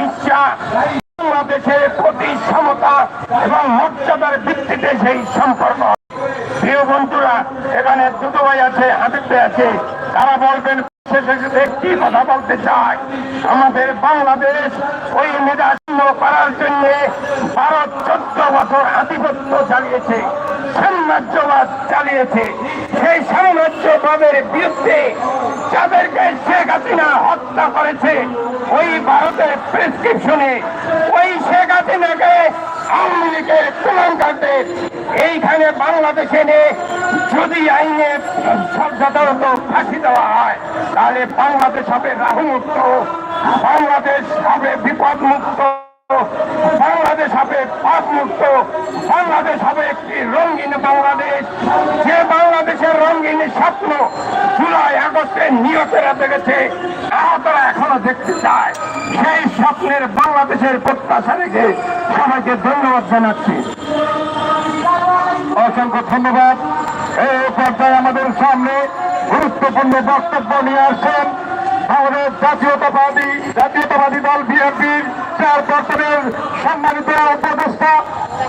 হিচ্ছা বাংলাদেশের প্রতি সমতা এবং মর্যাদার ভিত্তিতে সেই সম্পর্ক। প্রিয় বন্ধুরা, এখানে দুটো ভাই আছে ভাই আছে। তারা বলবেন একটি কথা বলতে চাই আমাদের বাংলাদেশ ওই মেধাশূন্য করার জন্য ভারত চোদ্দ বছর আধিপত্য চালিয়েছে, সাম্রাজ্যবাদ চালিয়েছে। সেই সাম্রাজ্যবাদের বিরুদ্ধে হত্যা করেছে ওই ভারতের প্রেসক্রিপশনে ওই শেখ হাসিনাকে আওয়ামী লীগের কুলাঙ্কারদের এইখানে বাংলাদেশে এনে যদি আইনে সাধারণত ফাঁসি দেওয়া হয়, তাহলে বাংলাদেশ হবে রাহুমুক্ত বাংলাদেশ হবে বিপদ মুক্ত বাংলাদেশ হবে পাপ মুক্ত বাংলাদেশ হবে একটি রঙিন বাংলাদেশ। যে বাংলাদেশের রঙিন স্বপ্ন জুলাই, আগস্টে নিয়তেরা দেখেছে আহতরা এখনও দেখতে চায়। সেই স্বপ্নের বাংলাদেশের প্রত্যাশা রেখে সবাইকে ধন্যবাদ জানাচ্ছি। অসংখ্য ধন্যবাদ। এই পর্যায়ে আমাদের সামনে গুরুত্বপূর্ণ বক্তব্য নিয়ে আসছেন আমাদের জাতীয়তাবাদী জাতীয়তাবাদী দল বিএনপির চেয়ারপারসনের সম্মানিত উপদেষ্টা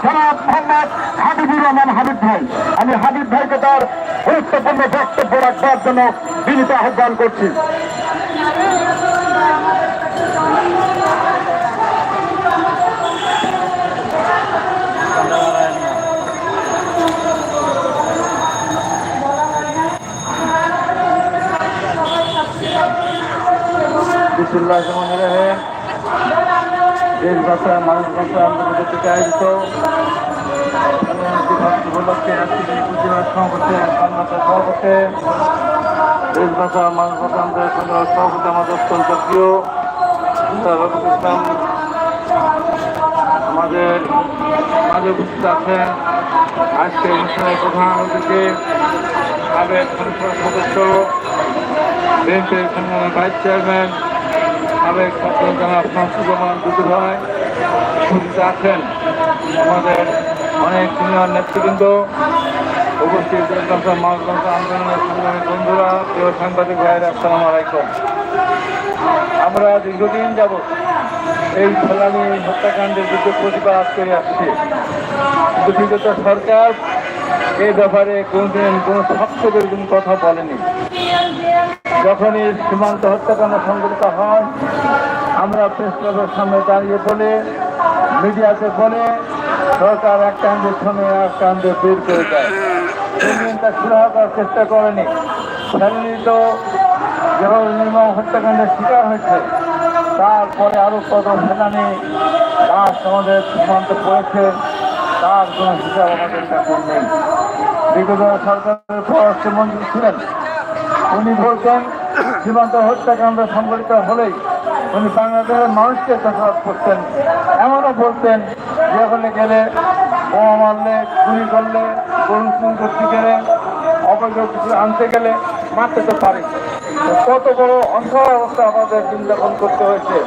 জনাব মোহাম্মদ হাবিবুর রহমান হাবিব ভাই। আমি হাবিব ভাইকে তার গুরুত্বপূর্ণ বক্তব্য রাখবার জন্য বিনীত আহ্বান করছি। বিসমুল্লাহ রহমান রহিম। দেশ বাঁচা মানুষ বাঁচা আন্দোলনের থেকে আয়োজিত। উপলক্ষে সভাপতি বাংলাদেশ সভাপতি মানুষ বাঁচা আন্দোলনের আমাদের অত্যন্ত আমাদের মাঝে উপস্থিত আছেন। আজকে প্রধান অতিথি, সাবেক সংসদ সদস্য সংগ্রামী ভাইস চেয়ারম্যান সাবেক জনাব শামসুজ্জামান দুদু ভাই উপস্থিত আছেন আমাদের অনেক সিনিয়র নেতৃবৃন্দ, উপস্থিত মানবতন্ত্র আন্দোলনের সংগ্রামী বন্ধুরা, প্রিয় সাংবাদিক ভাইয়ের, আসসালাম আলাইকুম। আমরা দীর্ঘদিন যাব এই ফেলানি হত্যাকাণ্ডের বিরুদ্ধে প্রতিবাদ করে আসছি। কিন্তু সরকার এই ব্যাপারে কোনোদিন কোনো শক্ত কোনো কথা বলেনি। যখনই সীমান্ত হত্যাকাণ্ড সংঘটিত হয়, আমরা প্রেস ক্লাবের সামনে দাঁড়িয়ে বলে মিডিয়াতে বলে, সরকার এক কাণ্ডে শুনে এক কাণ্ডে বের করে দেয়। সুরাহা করার চেষ্টা করেনি। ফ্যামিলি তো যেভাবে নির্মম হত্যাকাণ্ডের শিকার হয়েছে, তারপরে আরও কত সেনানি লাশ আমাদের সীমান্ত পড়েছে, তার কোনো হিসাব আমাদের এখন নেই। বিগত সরকারের পররাষ্ট্রমন্ত্রী ছিলেন। উনি বলছেন, সীমান্ত হত্যাকাণ্ড সংঘটিত হলেই উনি বাংলাদেশের মানুষকে চাষাবাদ করতেন। এমনও বলতেন যে ওখানে গেলে বোমা মারলে, গুলি করলে, গরু চুরি করতে গেলে, অবৈধ কিছু আনতে গেলে মারতে তো পারে। কত বড় অসহায় অবস্থা আমাদের চিন্তাপন করতে হয়েছে।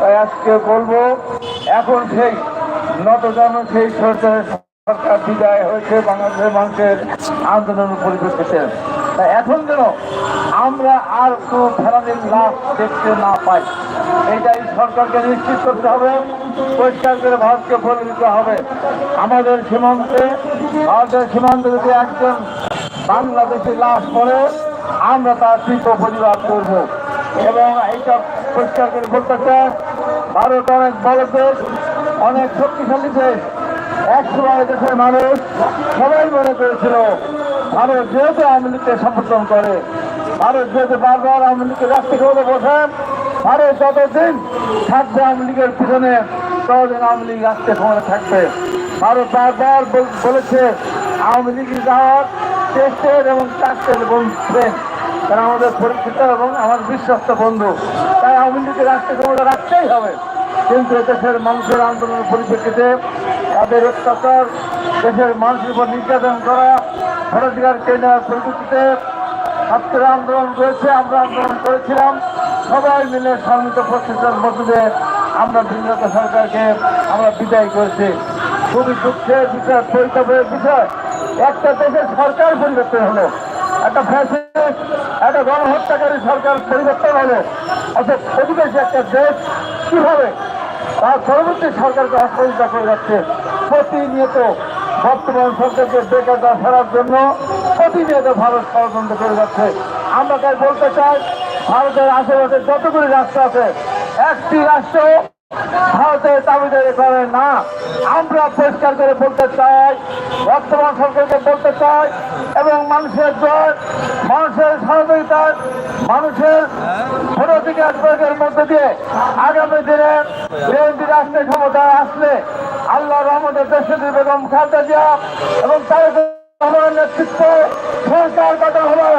তাই আজকে বলব, এখন সেই নতজন সেই সরকারের সরকার বিদায় হয়েছে বাংলাদেশের মানুষের আন্দোলনের তাই এখন যেন আমরা আর কোনো ফেরানির লাভ দেখতে না পাই। এটাই সরকারকে নিশ্চিত করতে হবে, পরিষ্কার করে ভারতকে বলে দিতে হবে। আমাদের সীমান্তে, ভারতের সীমান্তে যদি একজন বাংলাদেশি লাশ পড়ে, আমরা তার তীব্র প্রতিবাদ করব। এবং এইটা পরিষ্কার করে বলতে চাই, ভারত অনেক বড় দেশ, অনেক শক্তিশালী দেশ। এক সময় দেশের মানুষ সবাই মনে করেছিল ভারত যেহেতু আওয়ামী লীগকে সমর্থন করে, ভারত যেহেতু বারবার আওয়ামী লীগকে রাষ্ট্রকে বলে বসেন ভারত যতদিন থাকবে আওয়ামী লীগের পিছনে, ততদিন আওয়ামী লীগ রাষ্ট্রে ক্ষমতা থাকবে। ভারত বারবার বল- বলেছে, আওয়ামী লীগের যাওয়ার টেস্টের এবং চারটের এবং তারা আমাদের পরিচিত এবং আমার বিশ্বস্ত বন্ধু। তাই আওয়ামী লীগের রাষ্ট্রে ক্ষমতা রাখতেই হবে। কিন্তু দেশের মানুষের আন্দোলনের পরিপ্রেক্ষিতে তাদের অত্যাচার দেশের মানুষের উপর নির্যাতন করা, ভোটাধিকার কেনার পরিপ্রেক্ষিতে ছাত্ররা আন্দোলন করেছে আমরা আন্দোলন করেছিলাম। সবাই মিলে সম্মিলিত প্রচেষ্টার মধ্যে আমরা বিগত সরকারকে আমরা বিদায় করেছি। খুবই দুঃখের বিষয় পরিতাপের বিষয়। একটা দেশের সরকার পরিবর্তন হলো, একটা ফ্যাসিস্ট একটা গণহত্যাকারী সরকার পরিবর্তন হলো। অর্থাৎ প্রতিবেশী একটা দেশ কীভাবে তার পরবর্তী সরকারকে অসহযোগিতা করে যাচ্ছে প্রতিনিয়ত বর্তমান সরকারকে বেকারটা ফেরার জন্য প্রতিনিয়ত ভারত ষড়যন্ত্র করে যাচ্ছে। আমরা তাই বলতে চাই, ভারতের আশেপাশে যতগুলি রাষ্ট্র আছে, একটি রাষ্ট্র ভারতের দাবিদারি করে না। আমরা পরিষ্কার করে বলতে চাই, বর্তমান সরকারকে বলতে চাই, এবং মানুষের জয়, মানুষের সহযোগিতা, মানুষের ভোটাধিকার প্রয়োগের মধ্যে দিয়ে আগামী দিনে বিএনপি রাষ্ট্রীয় ক্ষমতায় আসলে আল্লাহ রহমদের দেশে বেগম খালেদা জিয়া এবং তার আমার নেতৃত্বে সরকার গঠন হবে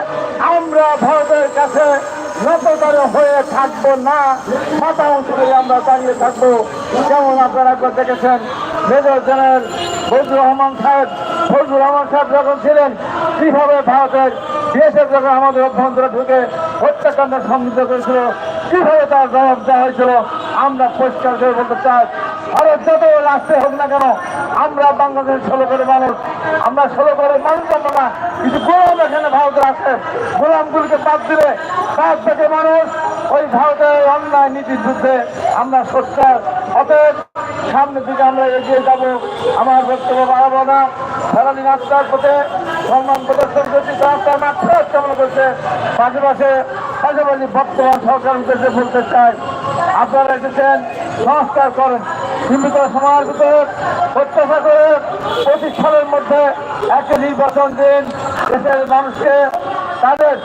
আমরা ভারতের কাছে নততর হয়ে থাকব না। মাথা উঁচু করে আমরা দাঁড়িয়ে থাকব। যেমন আপনারা একবার দেখেছেন, মেজর জেনারেল ফজলুর রহমান সাহেব, ফজলুর রহমান সাহেব যখন ছিলেন, কীভাবে ভারতের বিএসএফ যখন আমাদের অভ্যন্তরে ঢুকে হত্যাকাণ্ডের সমৃদ্ধ করেছিল কীভাবে তার জবাব দেওয়া হয়েছিল, আমরা পরিষ্কার করে বলতে চাই ভারত যত রাষ্ট্রে হোক না কেন, আমরা বাংলাদেশের ষোলো করে মানুষ, আমরা ষোলো করে মানুষ জানব না। কিন্তু গোলাম এখানে ভারতের আছে। গোলামগুলিকে বাদ দিলে, বাদ থেকে মানুষ ওই ভারতের অন্যায় নীতির বিরুদ্ধে আমরা সোচ্চার। অতএব সামনের দিকে আমরা এগিয়ে যাব। আমার বক্তব্য বাড়াবো না। সারাদিন আত্মার পথে সম্মান প্রদর্শন করছি। তার মাত্র কেমন করছে। পাশাপাশি পাশাপাশি বর্তমান সরকার উদ্দেশ্যে বলতে চাই আপনারা এসেছেন সংস্কার করেন। সময়ের ভিতরে প্রত্যাশা করে সালের মধ্যে একটা নির্বাচন দিন, দেশের মানুষকে তাদের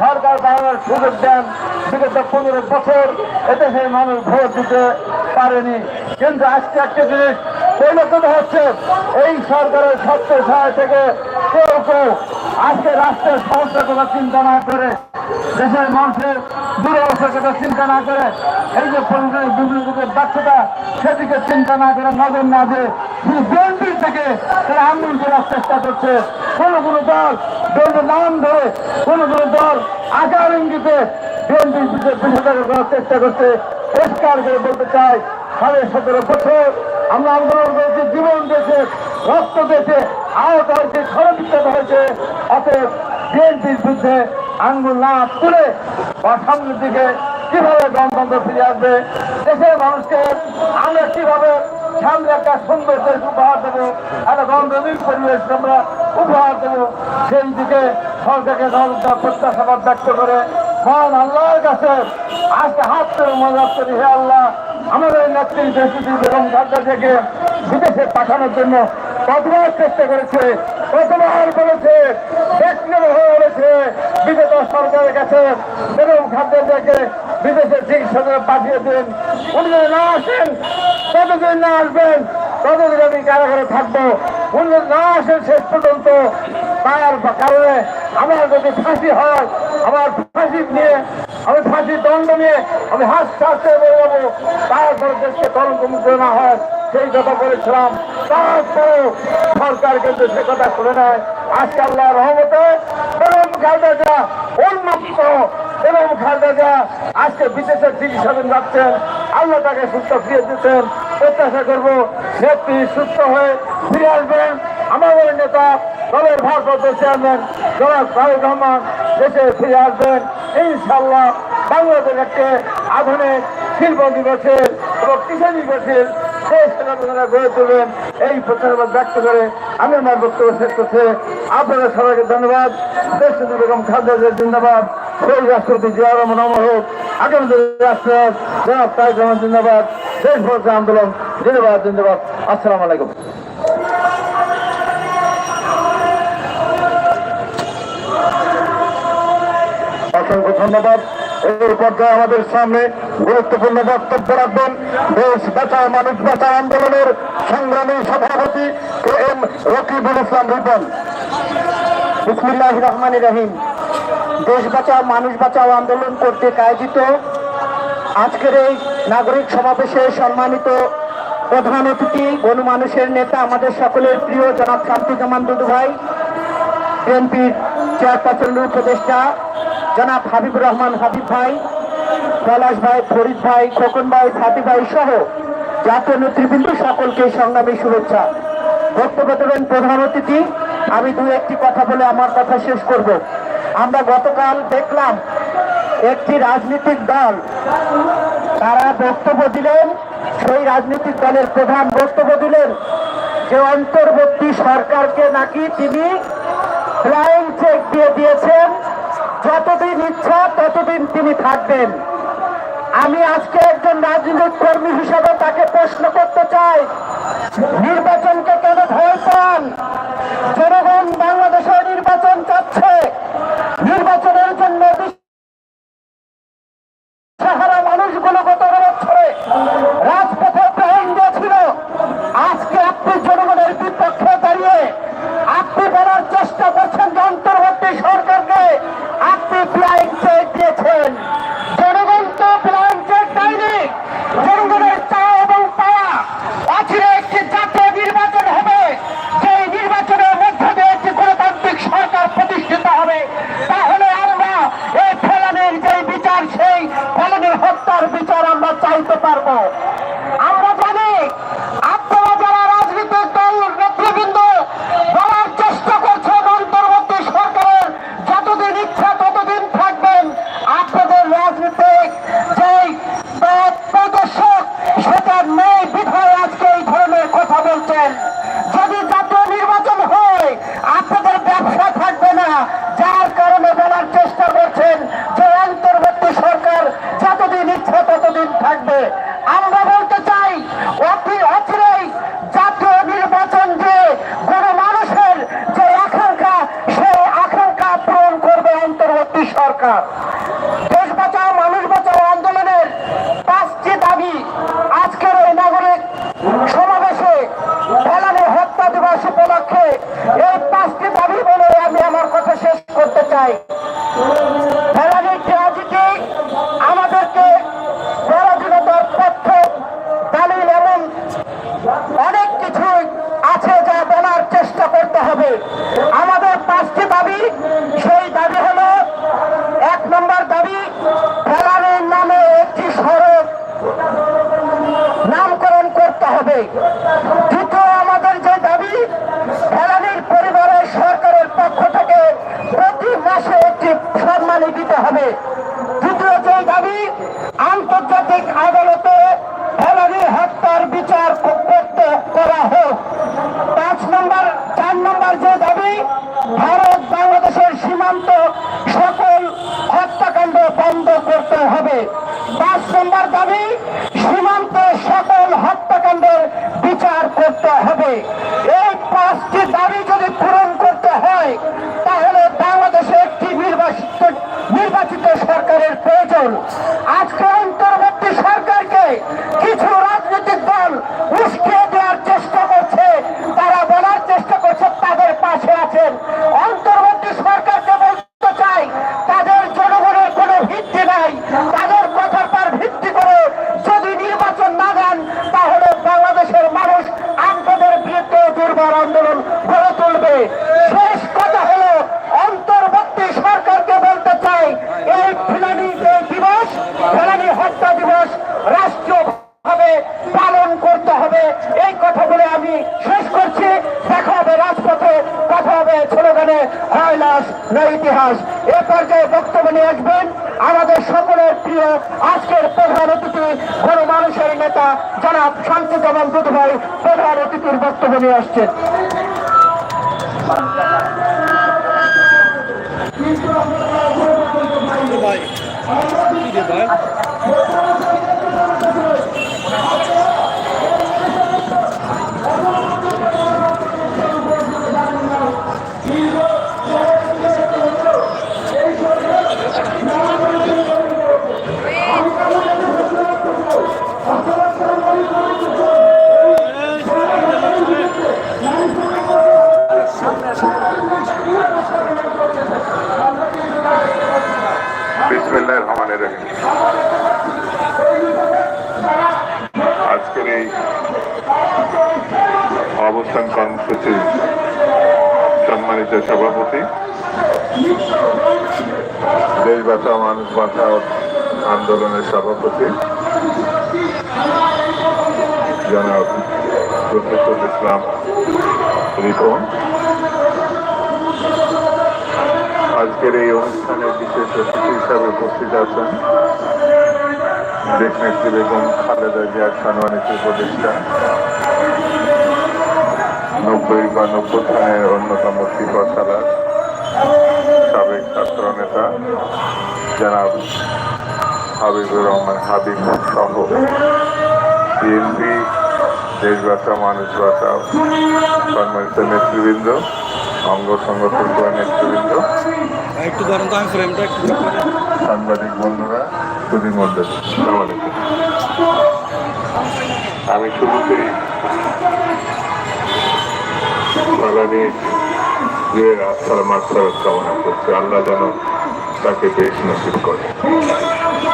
সরকার বাংলার সুযোগ দেন। বিগত পনেরো বছর এদেশের মানুষ ভোট দিতে পারেনি। কিন্তু আজকে একটা জিনিস পরিলক্ষিত হচ্ছে, এই সরকারের সত্য সহায় থেকে কেউ কেউ আজকে রাষ্ট্রের সমস্যার কথা চিন্তা না করে দেশের মানুষের দুরবস্থার কথা চিন্তা না করে, এই যে পরিবারের বিভিন্ন যুগের বাচ্চাটা, সেদিকে চিন্তা না করে, নজর না দিয়ে শুধু বিএনপির থেকে তারা আন্দোলন করার চেষ্টা করছে। কোন কোন দল বিএনপির নাম ধরে, কোন কোন দল আকার ইঙ্গিতে বিএনপির বিষয়টাকে করার চেষ্টা করছে। পরিষ্কার করে বলতে চাই, সাড়ে সতেরো বছর আমরা আন্দোলন করেছি, জীবন দেশে রক্ত দিয়েছে, আহত হয়েছে ষড়বিচ্ছেদ হয়েছে, অতএব বিএনপির বিরুদ্ধে আঙ্গুল না তুলে সামনের দিকে কীভাবে গণতন্ত্র ফিরে আসবে? দেশের মানুষকে আমরা কীভাবে সামনে একটা সুন্দর দেশ উপহার দেবো? একটা গণতান্ত্রিক পরিবেশ আমরা উপহার দেবো? সেই দিকে সরকারকে প্রত্যাশাবাদ ব্যক্ত করে মহান আল্লাহর কাছে আজকে হাত করে মনে করি হে আল্লাহ, আমাদের নেত্রী দেশটি বেগম খাদ্যা থেকে বিদেশে পাঠানোর জন্য কতবার চেষ্টা করেছে। কতবার বলেছে, ব্যক্তিগত হয়ে বলেছে বিগত সরকারের কাছে বেগম খাদ্যা থেকে বিদেশে চিকিৎসা পাঠিয়ে দেন উনি যদি না আসেন, ততদিন না আসবেন, ততদিন আমি কারাগারে থাকব। উনি না আসেন, শেষ পর্যন্ত তার কারণে আমার যদি ফাঁসি হয়, আমার ফাঁসি নিয়ে আমি ফাঁসির দণ্ড নিয়ে আমি হাস হাসতে বলে যাব। তারপরে দেশকে কলঙ্ক মুক্ত না হয়, সেই কথা বলেছিলাম। তারপরেও সরকার কিন্তু সে কথা শুনে নেয়। আজকে আল্লাহ রহমতে বেগম খালদা যা উন্মুক্ত বেগম খালদা যা আজকে বিদেশের চিকিৎসাধীন যাচ্ছেন। আল্লাহ তাকে সুস্থ ফিরে দিচ্ছেন। প্রত্যাশা করব নেত্রী সুস্থ হয়ে ফিরে আসবেন আমাদের নেতা দলের ভারপ্রাপ্ত চেয়ারম্যান জনাব তারেক রহমান দেশে ফিরে আসবেন। ইনশাল্লাহ বাংলাদেশ একটি আধুনিক শিল্প দিবসের এবং কৃষি দিবসের গড়ে এই প্রচারবাদ ব্যক্ত করে আমি আমার বক্তব্য শেষ করছি। আপনাদের সবাইকে ধন্যবাদ। দেশ বেগম খাদ্য জিন্দাবাদ। সেই রাষ্ট্রপতি জিয়া রহমান অমর হোক। আগামী দিনের রাষ্ট্র জনাব জিন্দাবাদ। দেশ আন্দোলন জিন্দাবাদ জিন্দাবাদ। আসসালামু আলাইকুম। ধন্যবাদ। এই পর্যায়ে আমাদের সামনে গুরুত্বপূর্ণ বক্তব্য রাখবেন। দেশ বাঁচাও মানুষ বাঁচাও আন্দোলনের সংগ্রামী সভাপতি কে এম রকিবুল ইসলাম রিপন। বিসমিল্লাহ রহমান রহিম। দেশ বাঁচাও মানুষ বাঁচাও আন্দোলন কর্তৃক আয়োজিত আজকের এই নাগরিক সমাবেশে সম্মানিত প্রধান অতিথি গণমানুষের নেতা, আমাদের সকলের প্রিয় জনাব শান্তিজামান দুদু ভাই, বিএনপির চেয়ারপারসন উপদেষ্টা জনাব হাবিবুর রহমান হাবিব ভাই, পলাশ ভাই, ফরিদ ভাই, খোকন ভাই সাতি ভাই সহ জাতীয় নেতৃবৃন্দ সকলকে সংগ্রামী শুভেচ্ছা। বক্তব্য দেবেন প্রধান অতিথি। আমি দু একটি কথা বলে আমার কথা শেষ করব। আমরা গতকাল দেখলাম একটি রাজনৈতিক দল, তারা বক্তব্য দিলেন, সেই রাজনৈতিক দলের প্রধান বক্তব্য দিলেন যে অন্তর্বর্তী সরকারকে নাকি তিনি ফ্লাইং চেক দিয়ে দিয়েছেন। যতদিন ইচ্ছা, ততদিন তিনি থাকবেন। আমি আজকে একজন রাজনৈতিক কর্মী হিসেবে তাকে প্রশ্ন করতে চাই, নির্বাচনকে কেন ভয় পান? জনগণ বাংলাদেশের নির্বাচন চাচ্ছে। নির্বাচনের জন্য ফেরানির আমাদেরকে অনেক কিছুই আছে যা বলার চেষ্টা করতে হবে। আমাদের পাঁচটি দাবি, সেই দাবি হলো, এক নম্বর দাবি ফেরানির নামে একটি সড়ক নামকরণ করতে হবে। দ্বিতীয় দ্বিতীয় যে দাবি, আন্তর্জাতিক আদালতে হেলারি হত্যার বিচার করতে করা হোক। পাঁচ নম্বর, চার নম্বর যে দাবি, ভারত বাংলাদেশের সীমান্ত সকল হত্যাকাণ্ড বন্ধ করতে হবে। পাঁচ নম্বর দাবি, সীমান্তে সকল হত্যাকাণ্ডের বিচার করতে হবে। এই পাঁচটি দাবি আজকে ইসলাম আজকের এই অনুষ্ঠানে বিশেষ অতিথি হিসাবে উপস্থিত আছেন দেখনেত্রী বেগম খালেদা জিয়া সম্মানিত উপদেষ্টা নব্বই বা নব্বই সালের অন্যতম শিল্প সাবেক ছাত্র নেতা জনাব হাবিবুর রহমান হাবিব সহ বিএনপি দেশ বাঁচা মানুষ বাঁচা সম্মানিত নেতৃবৃন্দ অঙ্গ সংগঠন করা নেতৃবৃন্দ সাংবাদিক বন্ধুরা সুদীর মধ্যে। আমি শুরুতেই বাগানে যে আস্থার মাত্রার কামনা করছি। আল্লাহ যেন তাকে বেশ নসিব করে।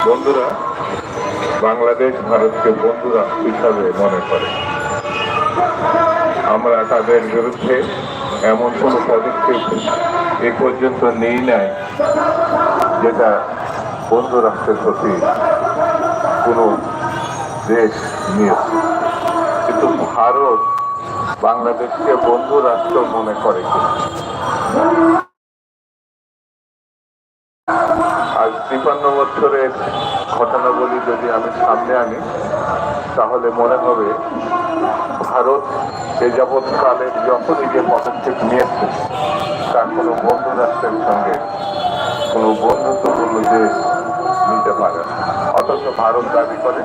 বন্ধুরা, বাংলাদেশ ভারতকে বন্ধু রাষ্ট্র হিসাবে মনে করে। আমরা তাদের বিরুদ্ধে এমন কোনো পদক্ষেপ এ পর্যন্ত নেই নাই যেটা বন্ধু রাষ্ট্রের প্রতি কোনো দেশ নিয়েছে। কিন্তু ভারত বাংলাদেশকে বন্ধু রাষ্ট্র মনে করে কিনা বছরের ঘটনাবলী যদি আমি সামনে আনি, তাহলে মনে হবে ভারত এ যাবৎকালের যখনই যে পদক্ষেপ নিয়েছে তা কোনো বন্ধু রাষ্ট্রের সঙ্গে কোনো বন্ধুত্বপূর্ণ দেশ নিতে পারে। অথচ ভারত দাবি করে,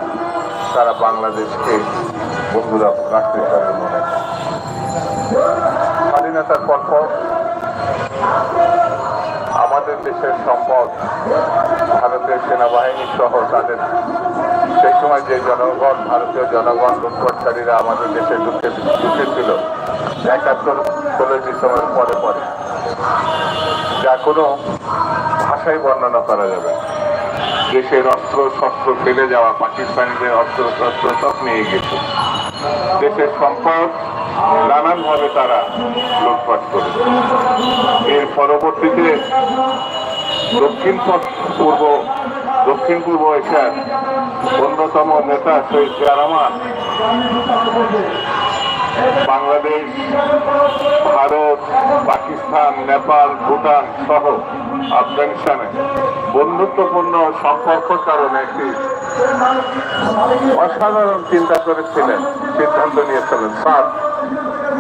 তারা বাংলাদেশকে বন্ধুরা রাষ্ট্র হিসাবে মনে স্বাধীনতার পর আমাদের দেশের সম্পদ ভারতের সেনাবাহিনী সহ তাদের সেই সময় যে জনগণ, ভারতীয় জনগণ, লুটপাটকারীরা আমাদের দেশে ঢুকে ঢুকেছিল একাত্তর ষোলোই ডিসেম্বর পরে পরে। যা কোনো ভাষায় বর্ণনা করা যাবে। দেশের অস্ত্র, শস্ত্র ফেলে যাওয়া পাকিস্তানিদের অস্ত্র, শস্ত্র সব নিয়ে গেছে। দেশের সম্পদ নানানভাবে তারা লুটপাট করেছে। এর পরবর্তীতে দক্ষিণ পূর্ব দক্ষিণ পূর্ব এশিয়ার অন্যতম নেতা শহীদ জিয়ারহমান বাংলাদেশ, ভারত, পাকিস্তান, নেপাল, ভুটান সহ আফগানিস্তানে বন্ধুত্বপূর্ণ সম্পর্কের কারণে একটি অসাধারণ চিন্তা করেছিলেন, সিদ্ধান্ত নিয়েছিলেন। সাত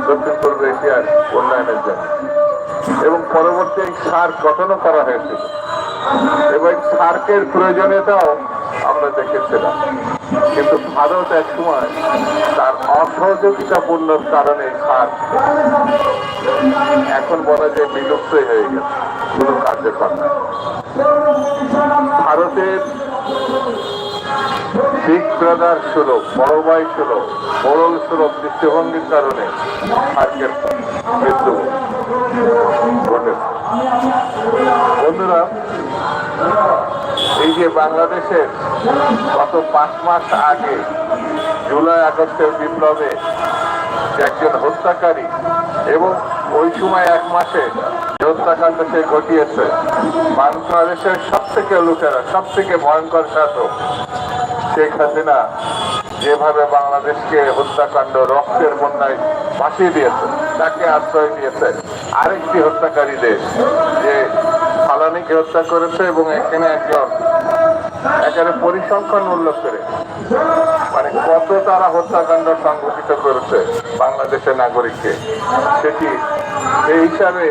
দক্ষিণ পূর্ব এশিয়ার উন্নয়নের জন্য। এবং পরবর্তী এই সার্ক গঠনও করা হয়েছিল। এবং সার্কের প্রয়োজনীয়তাও আমরা দেখেছিলাম। কিন্তু ভারত এক সময় তার অসহযোগিতাপূর্ণ কারণে সার্ক এখন বলা যায় বিলুপ্তই হয়ে গেছে। কোনো কার্যকর না ভারতের বিগ ব্রাদার সুলভ বড় ভাই সুলভ মোড়ল সুলভ দৃষ্টিভঙ্গির কারণে সার্কের মৃত্যু। বন্ধুরা, এই যে বাংলাদেশের গত পাঁচ মাস আগে জুলাই আগস্টের বিপ্লবে একজন হত্যাকারী এবং ওই সময় এক মাসে হত্যাকাণ্ড সে ঘটিয়েছে, বাংলাদেশের সব থেকে লুটেরা সব থেকে ভয়ঙ্কর শাসক শেখ হাসিনা যেভাবে বাংলাদেশকে হত্যাকাণ্ড রক্তের বন্যায় ভাসিয়ে দিয়েছে, তাকে আশ্রয় দিয়েছে, আরেকটি হত্যাকারী দেশ যে ফালানিকে হত্যা করেছে এবং এখানে একজন এখানে পরিসংখ্যান উল্লেখ করে মানে কত তারা হত্যাকাণ্ড সংঘটিত করেছে বাংলাদেশের নাগরিককে, সেটি এই হিসাবে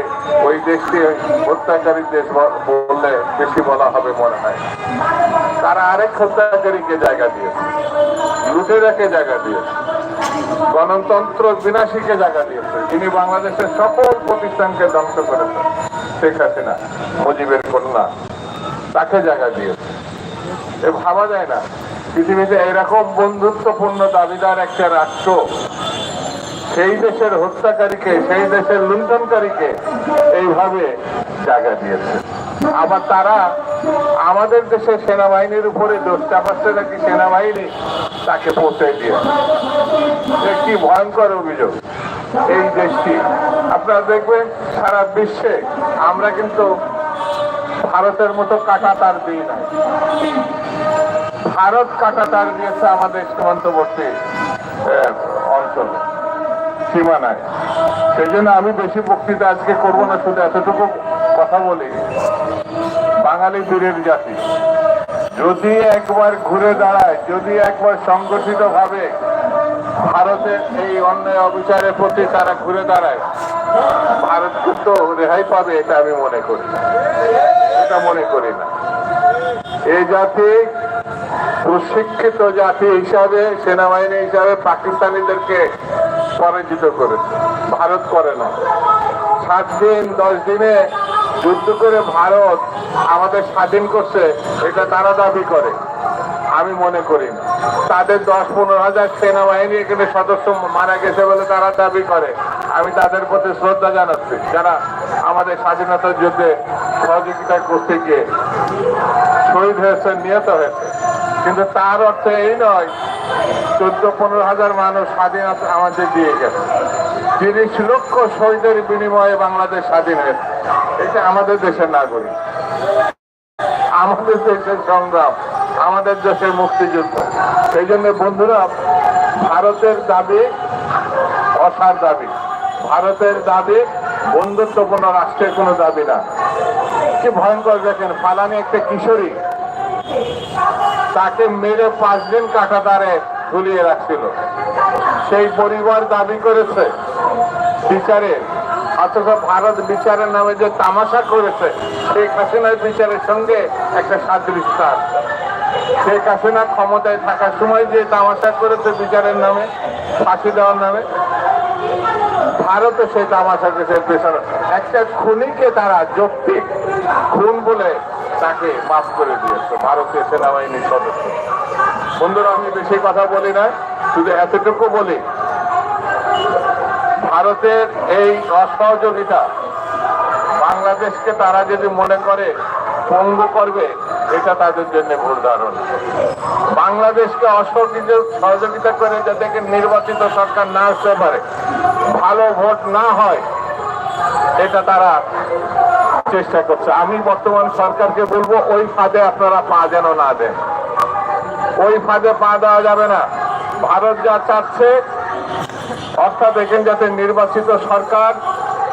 ওই দেশটি হত্যাকারী দেশ বললে বেশি বলা হবে মনে হয়। তারা আরেক হত্যাকারীকে জায়গা দিয়েছে। লুটেরাকে জায়গা দিয়েছে। গণতন্ত্র বিনাশীকে জায়গা দিয়েছে। যিনি বাংলাদেশের সকল প্রতিষ্ঠানকে ধ্বংস করেছেন। শেখ হাসিনা, মুজিবের কন্যা, তাকে জায়গা দিয়েছে। এ ভাবা যায় না। পৃথিবীতে এরকম বন্ধুত্বপূর্ণ দাবিদার একটা রাষ্ট্র সেই দেশের হত্যাকারীকে সেই দেশের লুণ্ঠনকারীকে এইভাবে জায়গা দিয়েছে। আবার তারা আমাদের দেশের সেনাবাহিনীর উপরে দোষ চাপাচ্ছে নাকি সেনাবাহিনী তাকে পৌঁছে দিয়েছে। একটি ভয়ঙ্কর অভিযোগ। এই দেশটি আপনারা দেখবেন সারা বিশ্বে আমরা কিন্তু ভারতের মতো কাটা তার দিই না। ভারত কাটা তার দিয়েছে আমাদের সীমান্তবর্তী আহ, অঞ্চলে সীমানায় সেই জন্য আমি বেশি বক্তৃতা আজকে করব না, শুধু এতটুকু কথা বলি। বাঙালি বীরের জাতি। যদি একবার ঘুরে দাঁড়ায়, যদি একবার সংগঠিত ভাবে ভারতের এই অন্যায় অবিচারের প্রতি তারা ঘুরে দাঁড়ায়, ভারত কিন্তু রেহাই পাবে এটা আমি মনে করি। এটা মনে করি না। এই জাতি প্রশিক্ষিত জাতি হিসাবে, সেনাবাহিনী হিসাবে পাকিস্তানিদেরকে পরাজিত করেছে। ভারত করে না। সাত দিন, দশ দিনে যুদ্ধ করে ভারত আমাদের স্বাধীন করছে, এটা তারা দাবি করে। আমি মনে করি তাদের দশ পনেরো হাজার সেনাবাহিনী এখানে সদস্য মারা গেছে বলে তারা দাবি করে। আমি তাদের প্রতি শ্রদ্ধা জানাচ্ছি। যারা আমাদের স্বাধীনতার যুদ্ধে সহযোগিতা করতে গিয়ে শহীদ হয়েছে নিহত হয়েছে কিন্তু তার অর্থ এই নয় চোদ্দ পনেরো হাজার মানুষ স্বাধীনতা আমাদের দিয়ে গেছে। তিরিশ লক্ষ শহীদের বিনিময়ে বাংলাদেশ স্বাধীন হয়েছে। এটা আমাদের দেশের নাগরিক। আমাদের দেশের সংগ্রাম, আমাদের দেশের মুক্তিযুদ্ধ। সেই জন্য বন্ধুরা, ভারতের দাবি অসার দাবি। ভারতের দাবি বন্ধুত্বপূর্ণ রাষ্ট্রের কোনো দাবি না। কি ভয়ঙ্কর দেখেন, ফালানি একটা কিশোরী। তাকে মেরে পাঁচ দিন কাটাতারে ঝুলিয়ে রাখছিল সেই পরিবার দাবি করেছে, বিচারে, অথচ ভারত বিচারের নামে যে তামাশা করেছে, শেখ হাসিনার বিচারের সঙ্গে একটা সাদৃশ্য আছে। শেখ হাসিনা ক্ষমতায় থাকার সময় যে তামাশা করেছে বিচারের নামে, ফাঁসি দেওয়ার নামে ভারতও সেই তামাশা করেছে একটা খুনিকে তারা যৌক্তিক খুন বলে তাকে মাফ করে দিয়েছে ভারতীয় সেনাবাহিনীর সদস্য। বন্ধুরা, আমি বেশি কথা বলি না, শুধু এতটুকু বলি, ভারতের এই অসহযোগিতা বাংলাদেশকে তারা যদি মনে করে, পঙ্গু করবে, এটা তাদের জন্য ভুল ধারণা। বাংলাদেশকে সহযোগিতা করে যাতে নির্বাচিত সরকার না আসতে পারে, ভালো ভোট না হয়, এটা তারা চেষ্টা করছে। আমি বর্তমান সরকারকে বলব, ওই ফাঁদে আপনারা পা যেন না দেন। ওই ফাঁদে পা দেওয়া যাবে না। ভারত যা চাচ্ছে, অর্থাৎ এখানে যাতে নির্বাচিত সরকার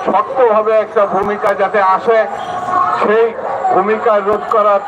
শক্তভাবে একটা ভূমিকা যাতে আসে, সেই ভূমিকা রোধ করার